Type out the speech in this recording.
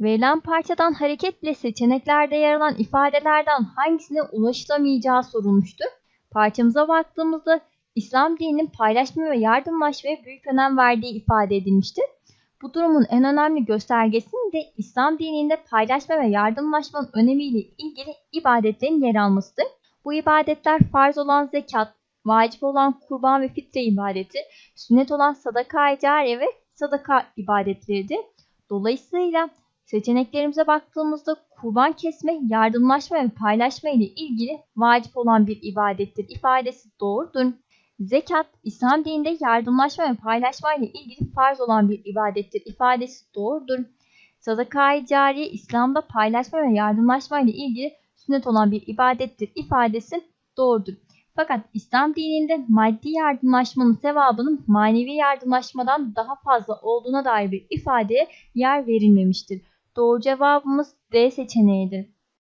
Verilen parçadan hareketle seçeneklerde yer alan ifadelerden hangisine ulaşılamayacağı sorulmuştur. Parçamıza baktığımızda İslam dininin paylaşma ve yardımlaşmaya büyük önem verdiği ifade edilmiştir. Bu durumun en önemli göstergesinin de İslam dininde paylaşma ve yardımlaşmanın önemiyle ilgili ibadetlerin yer almasıdır. Bu ibadetler farz olan zekat, vacip olan kurban ve fitre ibadeti, sünnet olan sadaka-i ve sadaka ibadetleridir. Dolayısıyla seçeneklerimize baktığımızda kurban kesme, yardımlaşma ve paylaşma ile ilgili vacip olan bir ibadettir ifadesi doğrudur. Zekat, İslam dininde yardımlaşma ve paylaşma ile ilgili farz olan bir ibadettir ifadesi doğrudur. Sadaka-i cariye, İslam'da paylaşma ve yardımlaşma ile ilgili sünnet olan bir ibadettir ifadesi doğrudur. Fakat İslam dininde maddi yardımlaşmanın sevabının manevi yardımlaşmadan daha fazla olduğuna dair bir ifadeye yer verilmemiştir. Doğru cevabımız D seçeneğidir.